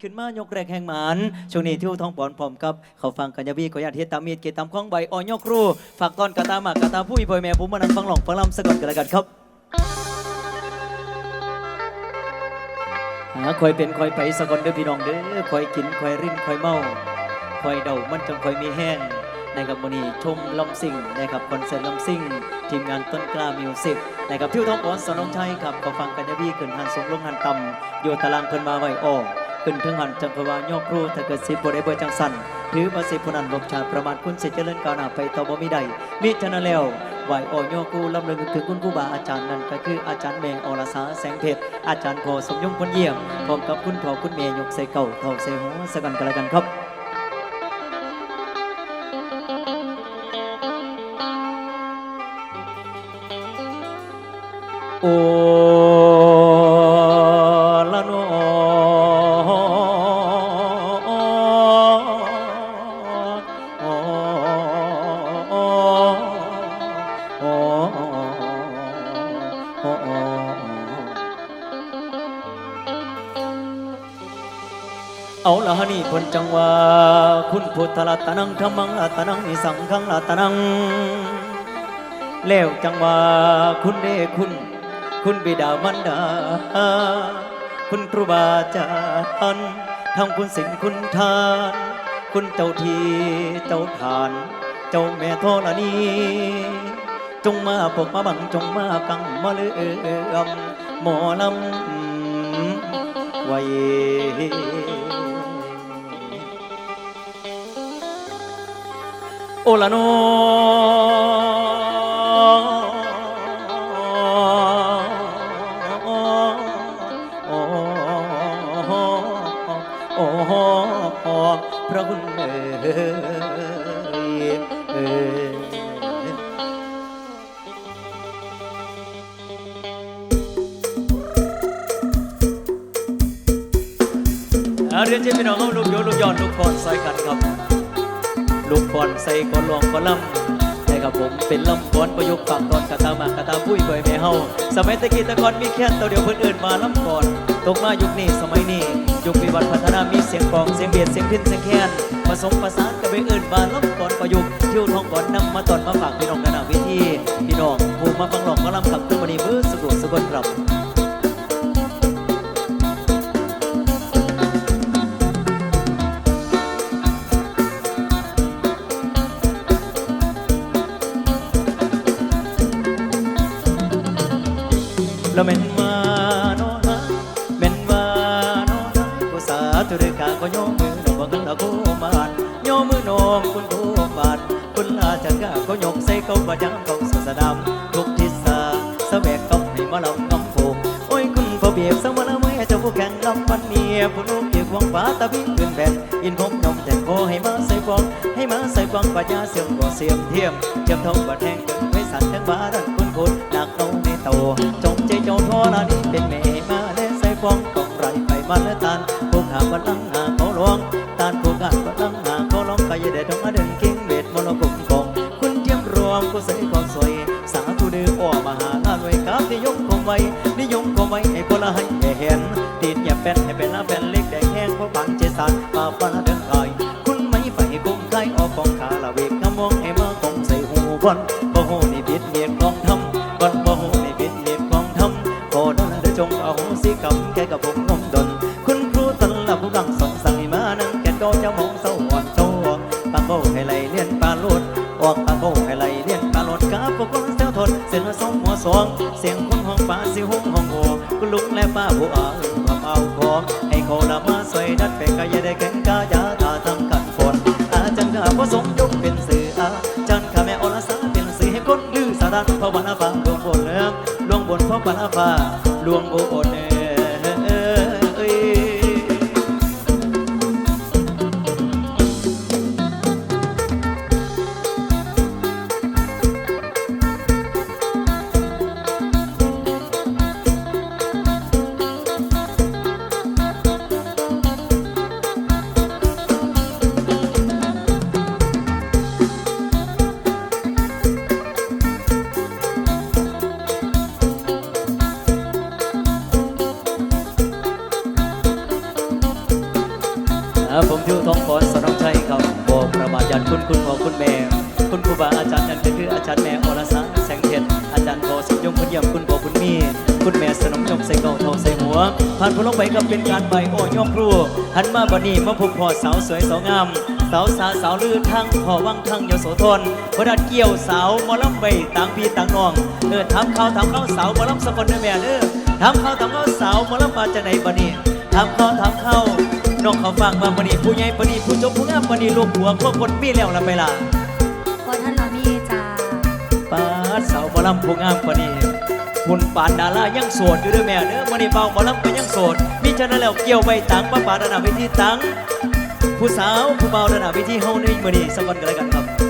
ขึ้นมายกแรกแห่งหมันช่วงนี้ที่ท้องปอนพร้อมกับ เขาฟังกัญญาบีขออนุญาตเฮตามีดเกตตามข้องใบอ่อยกครูฝากตอนกระตาหมากกระตาผู้อีพ่อแม่ผมมานั่งฟังหลงฟังลำสะก่อนกันแล้วกันครับหาคอยเป็นคอยไปสะก่อนเด้อพี่น้องเด้อคอยกินคอยรินคอยเมาคอยเดามันจงคอยมีแห้งนะครับวันนี้ชมลำซิ่งนะครับคอนเสิร์ตลำซิ่ง ทีมงานต้นกล้ามิวสิกนะครับที่ท้องปอนสนองชัยครับขอฟังกัญญาบีขึ้นหันสงลงหันต่ำโยตารางเพิ่นมาไว้อ้อ ขึ้นถึงหันจังพวายกครูถ้าเกิดสิบบได้เบอร์จังสันถือมาสิผู้นั้นลบชาประมาณคุณสิเจริญก้าวหน้าไปต่อบ่มีใดมิฉะนั้นแล้วไหวโอโยครูลำลึกถึงคุณครูบาอาจารย์นั่นก็คืออาจารย์แม่อรสาแสงเพชรอาจารย์โคสมยงคนเยี่ยมพร้อมกับคุณพ่อคุณแม่ยกใส่เก่าเท่าใส่หัวสกันกันล้วกันครับโอ พุทธรัตนังธรรมังรัตนังนิสังขังรัตนัง แล้วจังว่าคุณเดคุณ คุณบิดามารดา คุณครูบาอาจารย์ทั้งคุณสิ่งคุณทาน คุณเจ้าทีเจ้าฐาน เจ้าแม่ธรณีจงมาปกมาบังจงมากังมาเลื่อมหมอลำไว้ อลานอพระคุณเอ๋ยเอ๋ยอ่าเรียนเชิญพี่น้องเอาลูกโยนลูกย้อนลูกคอนใส่กันครับ ลูกบอลใส่กอนลวงกอนลำนะครับผมเป็นลำบอลประยุกต์ฝั่งตอนกะตามากะตาปุ้ยเผยแม่เฮาสมัยตะกี้ตะกอนมีแค่ตัวเดียวเพิ่อนอื่นมาลำก่อนตกมายุคนี้สมัยนี้ยุควิวัฒน์พัฒนามีเสียงกองเสียงเบียดเสียงพินเสียงแคนผสมผสานกับไปอื่นมาลำก่อนประยุกต์เที่ยวทองก่อนนำมาตอนมาฝากพี่น้องกันหนาเวทีพี่น้องผู้มาฟังหลองกอลำขับขึ้นมาดีมือสะดวกสะกดครับ แล้วแม่นว่าโนนะแม่นว่าโนนะกูสาธุเรกาก็โยมมือนบอกกันละกูมานโยมมือโนมคุณกูบานคุณลาจังกาก็ยกใส่เขาบายังเขาสสะดำทุกทิศสาสะแวกต้องให้มาลำงำผูโอ้ยคุณพอเบียบสังวรเมื่อเจ้าผู้แข่งลำวันเนียผู้นุ่มเกี่ยวควงฟ้าตะบินขึ้นแผ่นอินพงยมแต่โคให้มาใส่ฟองให้มาใส่ฟองปัญญาเสียมกว่าเสียมเทียมเทียมทองบัดแห้งเกินไว้สั่นทั้งบ้าดันคุณ คุณหนักเอาในโตจงใจเจ้าทอลานี้เป็นแม่มาและใส่ฟองกองไรไปมาและตานพวกหาบันลังหาเขาหลวงตานพวกกันบันลังหาเขาหลองใครจะได้ทองมาเดินกิ้งเวทมโนกุมกองคุณเทียมรวมกูใส่ ผมทิวทองพรสนองชัยครับโบประมาทยันคุณคุณพ่อคุณแม่ คุณครูบาอาจารย์นั่นก็คืออาจารย์แม่อรสาแสงเพชรอาจารย์โทสิยงคุณเยี่ยมคุณพ่อคุณมีคุณแม่สนมจงใส่เก่าทองใส่หัว ผ่านพลงไปก็เป็นการใบโอ้ย่อมครูหันมาบัดนี้มาพบพ่อสาวสวยสาวงามสาวสาสาวลือทั้งพ่อวังทั้งยโสธรพดัดเกี่ยวสาวมอลำใบต่างพี่ต่างน้องเออทำข้าวทำข้าวสาวมอลำสกลเด้อแม่เด้อทำข้าวทำข้าวสาวมอลำมาจากไหนบัดนี้ทำข้าวทำข้าว น้องเขาฟังมาบัดนี้ผู้ใหญ่บัดนี้ผู้จบผู้งามบัดนี้ลูกหัวพวกคนมีแล้วละไปล่ะพอท่านเรามีจ้าปาดสาวหมอลำผู้งามบัดนี้หุ่นปานดารายังโสดอยู่เด้อแม่เด้อบัดนี้เบาหมอลำก็ยังโสดมิฉะนั้นแล้วเกี่ยวใบตังป้าป่าระดับวิธีตังผู้สาวผู้เบาระดับวิธีเฮาในมื้อนี้สักวันกันแล้วกันครับ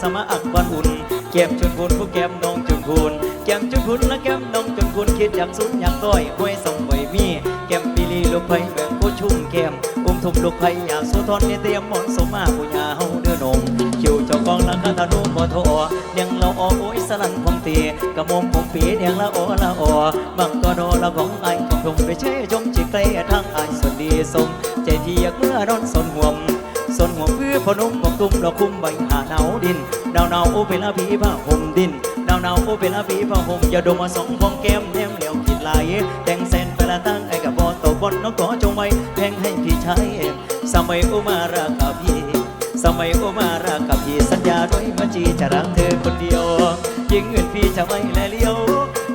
สมาอักบันอุ่นแก้มจนพูนผู้แก้มน้องจนพูนแก้มจนพูนและแก้มน้องจนพูนคิดอยากสุดอยากต้อยห้วยส่งไว้มีแก้มปีลีลูกไผ่แบ่งผู้ชุ่มแก้มอุ้มทุ่มลูกไผ่อยากสู้ทอนเนี่ยเตรียมหมอนสมาผู้ยาเฮาเด้อนมคิวเจ้ากองลังคาธนูบ่โทอเนียงเราออโอ้ยสลันพงตีกระมมผมปีเนียงละโอละออบังก็โดละของไอ้ของทงไปเชยชมจิกไกลทางไอ้สวัสดีสมใจที่อยากเมื่อนอนสนห่วมสนหัวคือพนุ่มบอกตุ้มดอกคุ้มใบ ดินดาวหนาวโอเป็นละผีผ้าห่มดินดาวหนาวโอเป็นละผีผ้าห่มอย่าดมมาสองพองแก้มแนมเหลียวคิดไหลแต่งเส้นไปละตั้งไอ้กับบอตกบนน้องขอจงไว้แพงให้พี่ใชายสมัยอุมาราคาพี่สมัยอุมาราคาพี่สัญญาด้วยว่าจีจะรักเธอคนเดียว ยิ่งเงินพี่จะไม่แลเลี้ยว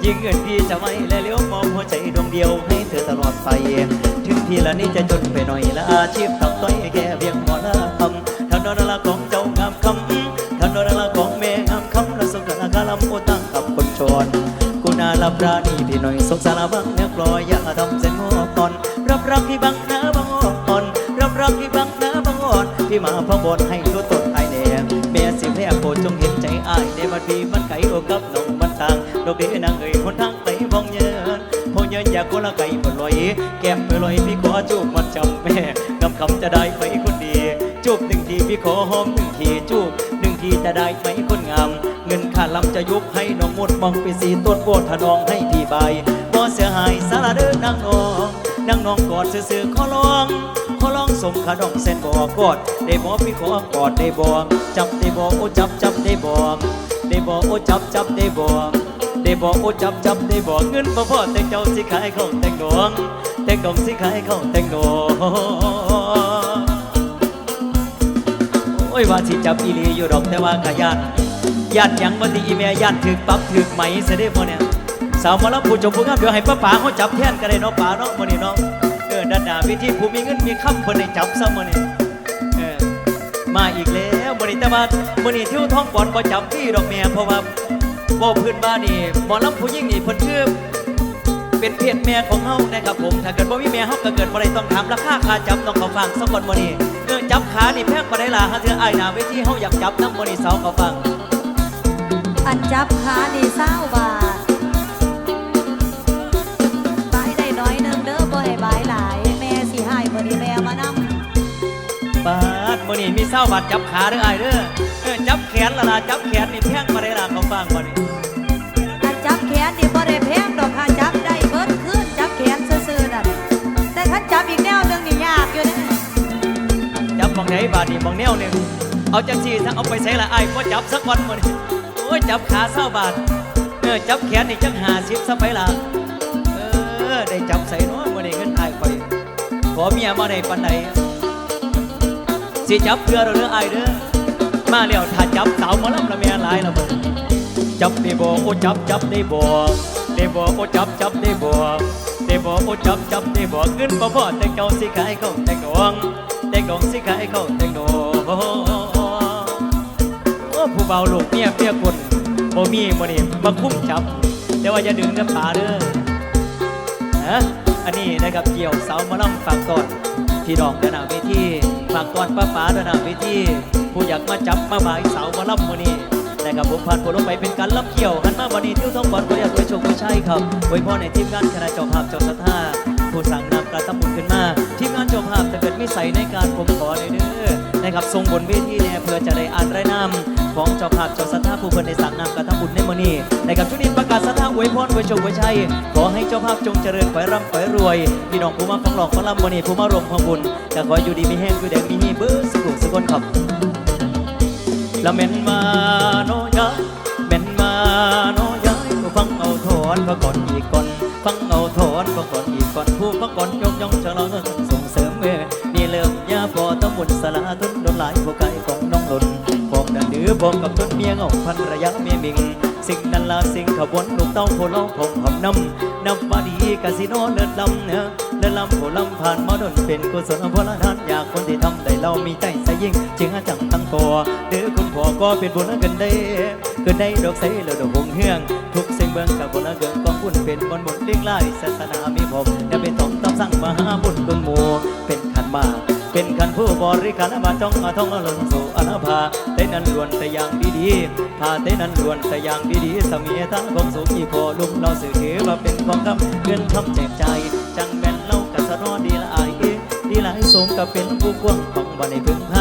ยิ่งเงินพี่จะไม่แลเลี้ยวมองหัวใจดวงเดียวให้เธอตลอดไปถึงพี่ละนี่จะจนไปหน่อยละอาชีพต้องต้อยแค่เพียงหมอละคำ รับรานีพี่หน่อยสงสารบังเนักลอยอย่าทำเส้นงอก่อนรับรักที่บังนาบังอ่อนรับรักที่บังนาบังอ่อนพี่มาพังบนให้ตัวตนไอายแน่แม่สิแพ้โปรดจงเห็นใจอายในบัดพี่มันไก่โอกับน้องมันต่างดอกเดนางเอ่ยคนทางไปพองเยินพองเยินอยากคนละไก่บนลอยแก้มไปลอยพี่ขอจูบมันจำแม่กำคำจะได้ไหมคนดีจูบหนึ่งทีพี่ขอหอมหนึ่งทีจูบหนึ่งทีจะได้ไหมคนงาม เงินค่าลำจะยุบให้น้องหมดมองไปสีต้นโบดถนองให้พี่ใบบ่เสียหายสารเดินนางนองนางนองกอดซื่อๆขอลองขอลองสมขาดองเส้นบอกกอดได้บอกพี่ขอกอดได้บอกจับได้บอกโอ้จับจับได้บอกได้บอกโอ้จับจับได้บอกได้บอกโอ้จับจับได้บอกเงินบ่พอแต่เจ้าสิขายของแต่งดวงแต่งดวงสิขายของแต่งดวงโอ้ยว่าสิจับอีหลีอยู่ดอกแต่ว่ากะยาน ยานหยังบ่ติอีแม่ยานถึกปรับถึกไหมเสยเด็จบ่เนี่ยสาวหมอลำผู้จบผู้งามเดี๋ยวให้ป้าป๋าเขาจับแทนก็ได้เนาะป๋าเนาะมื้อนี้เนาะเออดันดาวิธีผู้มีเงินมีคำเพิ่นได้จับซะมื้อนี้เออมาอีกแล้วมื้อนี้แต่ว่ามื้อนี้ทิวท้องปอนบ่จับที่ดอกแม่เพราะว่าบ่พื้นบ้านนี่หมอลำผู้หญิงนี่เพิ่นคือเป็นเพศแม่ของเฮานะครับผมถ้าเกิดบ่มีแม่เฮาก็เกิดบ่ได้ต้องถามราคาค่าจับต้องเขาฟังสักคนมื้อนี้เออจับขานี่แพงบ่ได้ล่ะหาเทื่ออ้ายหน้าเวทีเฮาอยากจับนำมื้อนี้เสาวเขาฟัง อันจับขาดีเศร้าบาทบายได้น้อยหนึงเด้อบ่ให้บายหลาย แม่สิให้บ่นี้แม่มานำปาดมื้อนี้มีเสาบาดจับขาเด้ออ้ายเด้อเออจับแขนล่ะล่ะจับแขนนี่แพงบ่ได้ล่ะเขาฟังบ่นี่อันจับแขนนี่บ่ได้แพงดอกค่ะจับได้เบิดคืนจับแขนซื่อๆนั่นแต่คันจับอีกแนวหนึงนี่ยากอยู่เด้จับมองไหนบาดนี่มองแนวหนึ่งเอาจังสีถ้าเอาไปใส่ละไอ้ายก็จับสักวันหมดโอ้ ยจับขาเศร้าบาทเออจับแขนนี่จังหาสิบซะไปละเออได้จับใส่น้อยมื่อนี้เงินไอ้ายไปขอเมียมาในปันไหนสิจับเพื่อเราเด้อไอ้ายเด้อมาแล้วถ้าจับสาวมาลำละเมียหลายละมึงจับได้บ่โอ้จับจับได้บ่ได้บ่โอ้จับจับได้บ่ได้บ่โอ้จับจับได้บ่เงินบ่พอแต่เก่าสิขายเขาแต่งดวงแต่กองสิขายเขาแต่งโดโอ้ผู้เบาลูกเมียเมียคน บ่มีบ่นี่มาคุ้มจับ แต่ว่าอย่าดึงน้ำตาเด้อฮะอันนี้นะครับเกี่ยวเสามาล่ำฝากก่อนพี่น้องด้านหน้าเวทีฝากก่อนป้าป๋าด้านหน้าเวทีผู้อยากมาจับมาบ่ายเสามาล่ำมือนี้นะครับผมผ่านผลลงไปเป็นการล่ำเกี่ยวหันมาวันนี้ทิ้วท้องบอลก็อยากไปชมไม่ใช่ครับไว้พ่อในทีมงานคณะจ้าภาพจ้าสัทธาผู้สั่งนำการทำบุญขึ้นมา ทีมงานจ้าภาพถ้าเกิดมิใส่ในการผมขอเด้อ นะครับทรงบนเวทีเนี่ยเพื่อจะได้อ่านรายนามของเจ้าภาพเจ้าสัทธาผู้เพิ่นได้สั่งนำการทำบุญในมื้อนี้นะครับช่วงนี้ประกาศสัทธาอวยพรอวยโชมอวยชัยขอให้เจ้าภาพจงเจริญขอให้ร่ำขอให้รวยพี่น้องผู้มาฟังหลอกฟังลำมื้อนี้ผู้มารวมความบุญก็ขออยู่ดีมีแห้งอยู่แดงมีฮีเบิ้สุขสุขคนครับละเม็นมาโนยายเม็นมาโนยายฟังเอาถอนพระก่อนอีกก่อนฟังเอาถอนพระก่อนอีก ดันดื้อผมกับต้นเมียงอกพันระยะเมียมิง สิ่งนั้นละสิ่งขบวนลูกเต้าโคโลผมหอมน้ำนำมาดีกาสิโนเดินลำเนื้อเดินลำโผลำผ่านมาดนเป็นกุศลพลทานอยากคนที่ทำได้เรามีใจใส่ยิ่งจึงอาจังตั้งตัวหรือคุณพ่อก็เป็นบุญกันได้เกินได้ดอกใสแล้วดอกหงเฮือง ทุกสิ่งเบื้องกับบุญเกินกองบุญเป็นบนบุญเลี้ยงไล่ศาสนามีผมอย่าเป็นต้องต้องสั่งมหาบุญเบื้องหมู่เป็นขันมาก เป็นขันผู้บริการมาจ้องมาท่องลงสู่อนาภาเต้นั้นล้วนแต่อย่างดีๆพาเต้นั้นล้วนแต่อย่างดีๆสมีทั้งของสูงอีพอลุงเราสื่อถือว่าเป็นของคำเงินคำแจกใจ จังแม่นเล่ากัสรอดีละอายดีหลายสมกับเป็นผู้กว้างของบ่ในพึ่งพ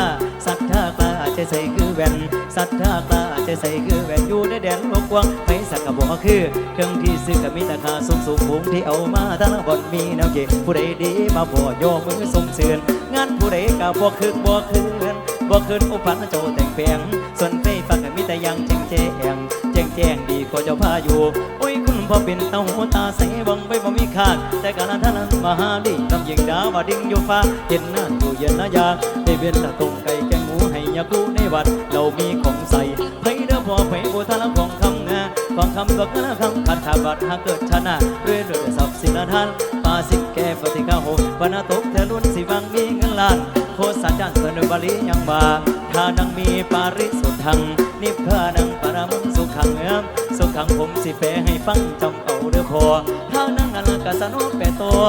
ใจใส่คือแว่นศรัทธากล้าใจใส่คือแว่นอยู่ในแดนโลกกว้างไปสักกะบอกคือเครื่องที่ซื้อกับมีราคาสูงสูงผงที่เอามาทั้งบ่อนมีแนวเกผู้ใดดีมาบ่โยมือส่งเสือนงานผู้ใดก็บ่คืนบ่คืนบ่คืนอุปันโจแต่งแปลงส่วนไฟฟังก็มีแต่ยังแจ้งแจ้งแจ้งแจ้งดีกว่าเจ้าพาอยู่โอ้ยคุณพ่อเป็นเต้าหูตาใสบังไปบ่มีขาดแต่การท่านนั้นมหาดีลำยิงดาวมาดิ่งอยู่ฟ้าเย็นหน้าอยู่เย็นนะยาได้เว้นละตรงไก่แกงหมูให้ยากู วัด เรามีของใส่ไผเด้อพอไผโบทาละของคำนะของคำตัวกระคำขัดขาบัดหากเกิดชนะเรื่อยเรื่อยทรัพย์สินทานปาสิแก่ปฏิฆาโหปนาตกเทลุนสิวังมีเงินล้านโคสัจจันเสนอบาลียังมาถ้านังมีปาริสุทธัง นิพพานังปรมังสุขังเอ้มสุขังผมสิแปให้ฟังจำเอาเด้อพอถ้านังอลกาสนุแปตัว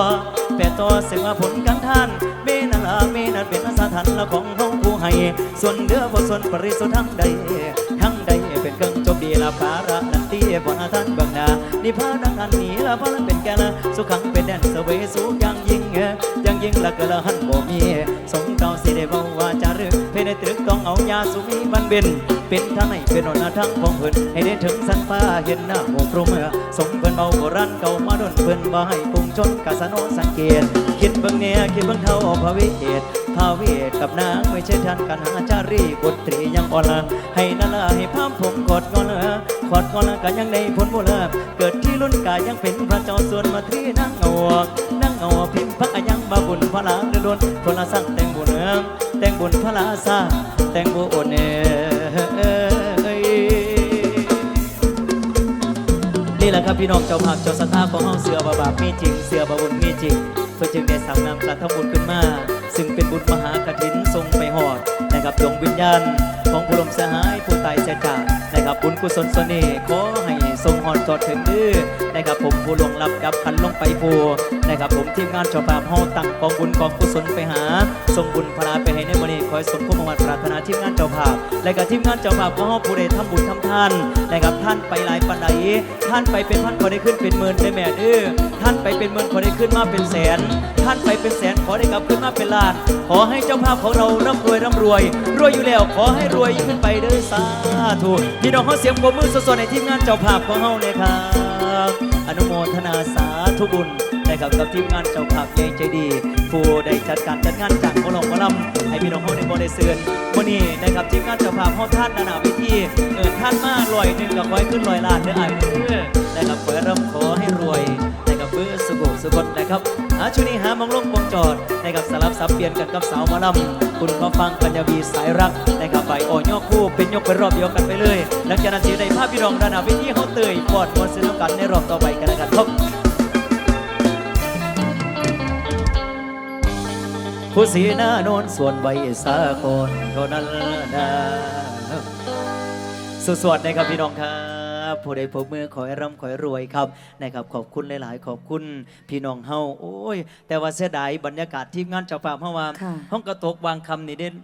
แปตัวเสียงว่าผลการท่านเมนัลาเมนันเป็นอาสาทันละของเฮา ให้ ส่วนเดือบ่ส่วนปริสุทธังใด ทั้งใดเป็นเครื่องจบดีละภาระนันตีบนอาท่านเบื้องหน้านิพพานังอันนี้ละพลังเป็นแกละสุขังเป็นแดนเสวยสูงอย่างยิ่งย่างยิ่งละก็ละหันบ่มีสงเก่าสิได้เว้าว่าจะรึกเพในตรึกต้องเอายาสุมีมันเป็นเป็นทางไหนเป็นหนทางของเพิ่นให้ได้ถึงสันฟ้าเห็นหน้าโมกรมเอสมเพิ่นเบาโบราณเก่ามาดนเพิ่นบ่ให้ปุงชนกาสโนสังเกต คิดเบิ่งเนี่ยคิดเบิ่งเท่าพระวิเอศ พระวิเอศกับนางไม่ใช่ทันกันหาจารีบทตรียังอ่อนละให้นาลาให้พามผมกอดงอนละขอดงอนละก็ยังได้ผลบุญละเกิดที่รุ่นกายังเป็นพระเจ้าส่วนมาที่นั่งเอานั่งเอาพิมพ์พักยังบาบุญพระลาเดือดนคนละสั่งแต่งบุญเองแต่งบุญพระลาซาแต่งบุญเอยนี่แหละครับพี่น้องเจ้าภาพเจ้าสถาของห้องเสือบาบามีจริงเสือบาบุญมีจริงเพื่อจึงได้สั่งนำกระทำบุญขึ้นมา ซึ่งเป็นบุญมหากฐินทรงไปหอดนะครับดวงวิญญาณ ของผู้ลมสหายผู้ตายเสียจากนะครับบุญกุศลสน่ห์ขอให้ทรงหอดจอดถึงดื้อนะครับผมผู้ลงรับกับคันลงไปผู นะครับผมทีมงานเจ้าภาพห้องตั้งกองบุญกองกุศลไปหาส่งบุญพลาไปให้ในวันนี้คอยสมความวันปรารถนาทีมงานเจ้าภาพ และก็ทีมงานเจ้าภาพของห้องผู้ใดทำบุญทำทานนะครับท่านไปหลายปันใดท่านไปเป็นพันขอได้ขึ้นเป็นหมื่นได้แม่เด้อท่านไปเป็นหมื่นขอได้ขึ้นมาเป็นแสน ท่านไปเป็นแสนขอได้กลับขึ้นมาเป็นล้าน ขอให้เจ้าภาพของเราร่ำรวยร่ำรวย รวยอยู่แล้วขอให้รวยยิ่งขึ้นไปเด้อสาธุพี่น้องเขาเสียงปรบมือสดๆในทีมงานเจ้าภาพของเฮาเลยครับ อนุโมทนาสาธุบุญนะครับกับทีมงานเจ้าภาพใหญ่ใจดี ผู้ได้จัดการจัดงานจากพลองพลำให้พี่น้องเฮาในบ่ได้เสือนวันนี้นะครับทีมงานเจ้าภาพเฮาท่านนานาวิธีเออท่านมาลอยหนึ่งกับไว้ขึ้นลอยล้านเด้อไอ้ายเด้อนะครับขอให้ร่ำขอให้รวย สุขสุขนะครับหาช่วงนี้หามองลงมองจอดนะครับสลับสับเปลี่ยนกันกับสาวมอลำคุณเขาฟังปัญญาวีสายรักนะครับไปอ่อยอคู่เป็นยกเป็นรอบเดียวกันไปเลยหลังจากนั้นสิได้ภาพพี่น้องด้านหน้าเวิธีเฮาเตยปอดมวนสนุกกันในรอบต่อไปกันแล้วกันครับผู้สีหน้าโนนส่วนใบสากลเท่านั้นนะสวดๆนะครับพี่น้องค่ะครับ ผู้ใดพบมือขอให้ร่ำขอให้รวยครับนะครับขอบคุณหลายๆ ขอบคุณพี่น้องเฮาโอ้ย แต่ว่าเสียดายบรรยากาศทีมงานเจ้าภาพเฮาว่าค่ะ ห้องกระตกวางคำนี่เด่น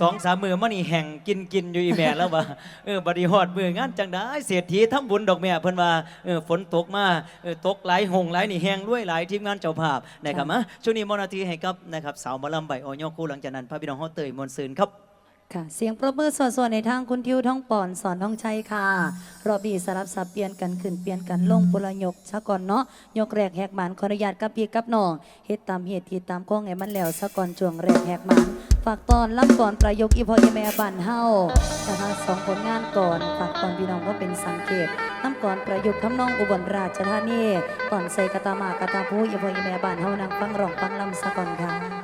สองสามมือมันนี่แห่งกินกินอยู่อีแม่แล้วว่าเออบริฮอดมืองานจังได้เศรษฐีทำบุญดอกแม่เพิ่นว่าเออฝนตกมาเออตกหลายหงหลายนี่แห้งด้วยหลายทีมงานเจ้าภาพนะครับอะช่วงนี้มอนาทีให้กับนะครับสาวหมอลำใบออยอคู่หลังจากนั้นพระพี่น้องเฮาเตยมวลซืนครับ ค่ะ เสียงปรบมือส่วนๆในทางคุณทิวท้องป่อนสอนท้องชัยค่ะ รอบนี้สลับสับเปลี่ยนกันขึ้นเปลี่ยนกันลงปุรยกชะก่อนเนาะยกแรกแหกหมันขออนุญาตกับพี่กับน้องเฮ็ดตามเหตุที่ตามข้องไงมันแล้วสะก่อนช่วงแรกแหกหมันฝากตอนรับก่อนประยกอีพออีแม่บ้านเฮานะคะสองผลงานก่อนฝากตอนพี่น้องก็เป็นสังเกตน้ำก่อนประยุกต์ทำนองอุบลราชธานีก่อนใส่กะตามากะตาผู้อีพออีแม่บ้านเฮานางฟังร้องฟังลำสะก่อนค่ะ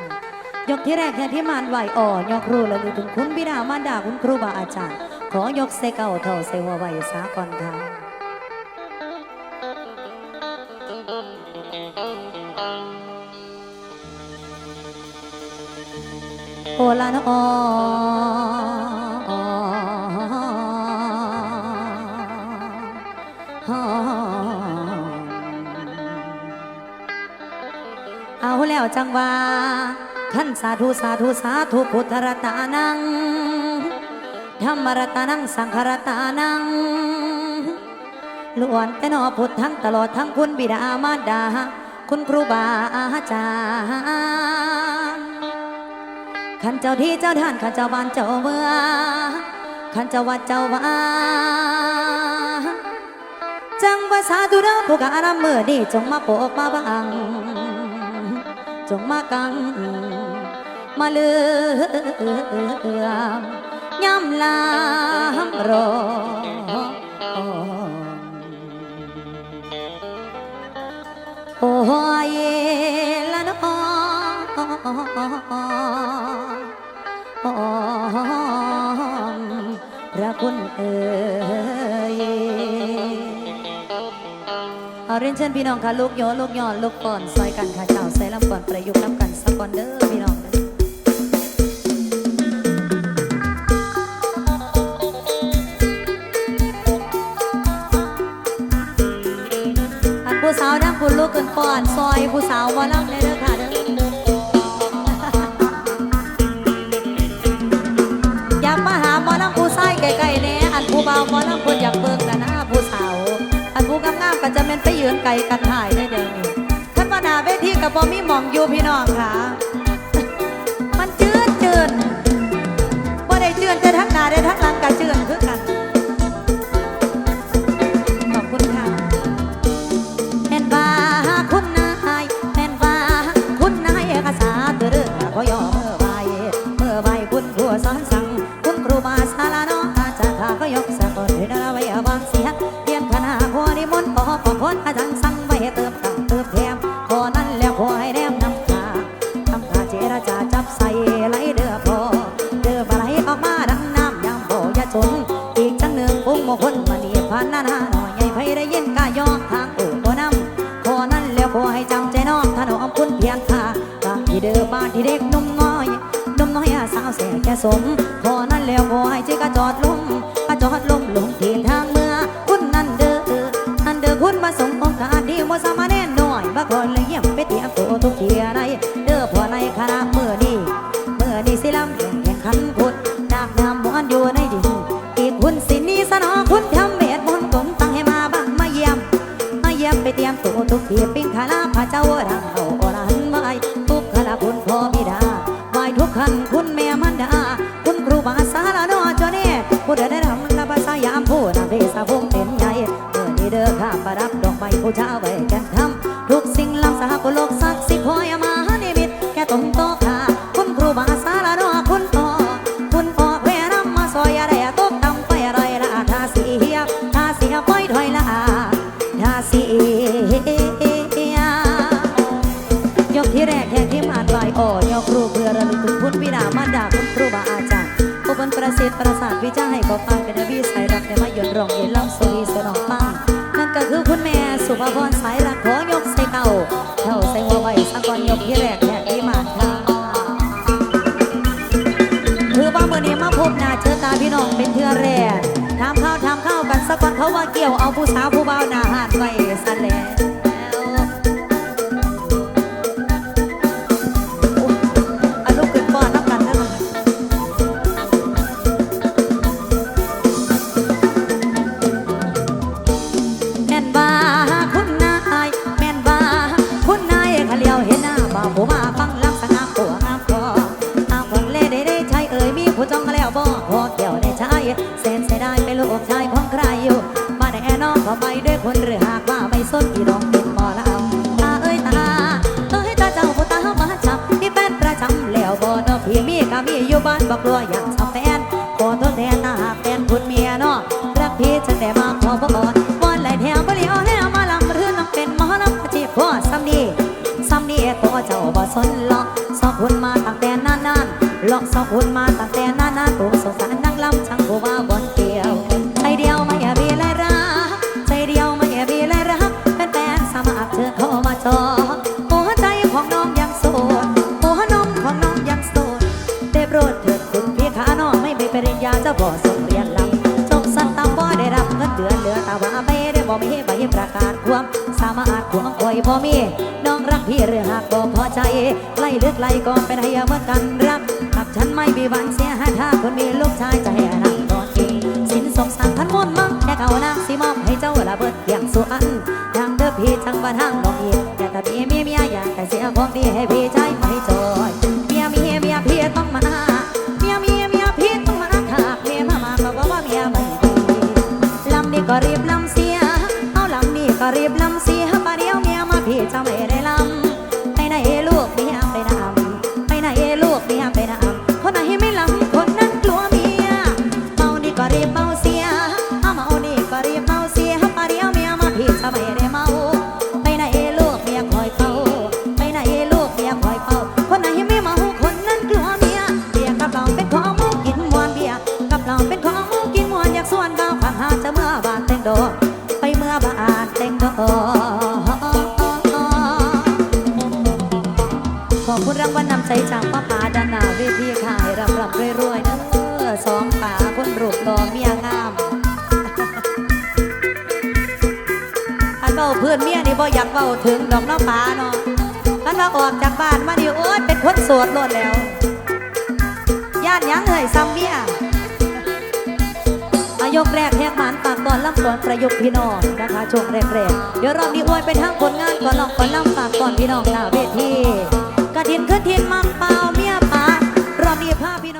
ยกที่แรกแค่ที่มานไหวอ่อยกครูและลึกถึงคุณบิดามารดาคุณครูบาอาจารย์ ขอยกเสเก่าเท่าเสหัวไหวสาก่อนค่ะโอลานอเอาแล้วจังว่า ขันสาธุสาธุสาธุพุทธรัตานังธรรมรัตานังสังฆรัตานังล้วนแต่นอพุทธทั้งตลอดทั้งคุณบิดามารดา คุณครูบาอาจารย์ขันเจ้าที่เจ้าท่านขันเจ้าบ้านเจ้าเมืองขันเจ้าวัดเจ้าวาจังภาษาตุเดาผู้การำเมื่อนี้จงมาโปกมาบังจงมากัง มาเลือมย่ำลามรอโอ้ยละน้อพระคุณเอ่ยเอาเรียนเชิญพี่น้องค่ะลูกโยลูกยอดลูกก่อนซอยกันค่ะเจ้าใส่ลำก่อนประยุกต์นำกันสักก่อนเด้อพี่น้อง คุณลูกกันก่อนซอยผู้สาวมาลังเด้อค่ะเด้ออยากมาหาหมอลำผู้ชายไกลๆแน่อันผู้เบาหมอลำคนอยากเบิ่งนะนะผู้สาว อันผู้งามๆก็จะเป็นไปยืนไกลกันถ่ายได้เดี๋ยวนี้ขันมาหนาเวทีกับบ่มีหมองอยู่พี่น้องค่ะ มันจืดจืดบ่ได้จืดจะทั้งหน้าได้ทั้งหลังก็จืดคือกัน แสแก่สมขอนั้นแล้วขอให้ใจกระจอดลงกระจอดลงลงที่ทางเมื่อคุณนั่นเด้อนั่นเด้อคุณมาส่งโอกาสดีมัสามาแน่หน่อยบักคนเลยเยี่ยมไปเตรียมตัวทุกเทียไรเด้อพอในคณะเมื่อนี้เมื่อนี้สิลำแข่งแข่งขันคุดนากน้ำมวนอยู่ในดินอีกคุณสินีสนอคุณทำเม็ดมนต์กลมตั้งให้มาบังมาเยี่ยมมาเยี่ยมไปเตรียมตัวทุกทีปิ้งขาลาพระเจ้าดังเอาอรันไว้ทุกขละคุณพอบิดาไว้ทุกขันคุณ ดับด ที่แรกแทนที่มาค่ะถือว่ามื่อนี้มาพบหน้าเชิญตาพี่น้องเป็นเทือแรกทำข้าวทำข้าวกันสักวันเขาว่าเกี่ยวเอาผู้สาวผู้บ่าวหน้าหาดไว้ สนหรอกสองคนมาตั้งแต่นานๆหลอกสองคนมาตั้งแต่นานๆตัวสงสารนักลำช่างผู้ว่าบนเกี่ยวใจเดียวไม่มีและรักใจเดียวไม่มีและรักเป็นแฟนสมัครเชิญเข้ามาจอหัวใจของน้องยังโสดหัวนมของน้องยังโสดได้โปรดเถิดคุณพี่ขาน้องไม่มีปริญญาจะบ่ส่งเรียนลำจบสั้นตามบ่ได้รับเงินเดือนเหลือตาว่าไม่ได้บ่มีใบประกาศความสามารถควงคอยบ่มี ใจไล่เลือกไล่ก็เป็นให้เมือกันรับกับฉันไม่มีวันเสียหายถ้าคนมีลูกชายจะให้อนาคตดีสินสมสังพันมนมั่งแค่เก่านางสิมอบให้เจ้าระเบิดอย่างสุอันทางเด้อพี่ทางบ้านทางน้องอีแต่ถ้าพี่มีเมียอยากแต่เสียของดีให้พี่ใจ ส่วนดาวพังหาจะเมื่อบานแต่งโด ไปเมื่อบานแต่งโดขอบคุณรางวัลนำใจจากป้าป๋าดานาเวทีขายรับรับรวยๆเด้อสองป่าคนรูปหล่อเมียงาม อันเบาเพื่อนเมียนี่บ่อยากเบาถึงดอกน้ำปลาเนาะกันว่าออกจากบ้านมาดิโอ๊ยเป็นคนโสดโลดแล้วย่านหยังเอ่ยซ้ำเมีย ยกแรกแหกหมันปากก่อนลำก่อนประยุกต์พี่น้องนะคะช่วงแรกๆเดี๋ยวรอบนี้อวยไปทางผลงานก่อนลองก่อนลำปากก่อนพี่น้องหน้าเวทีกระถินขึ้นทินมังเปล่าเมียปารอบนี้ภาพี่น้อง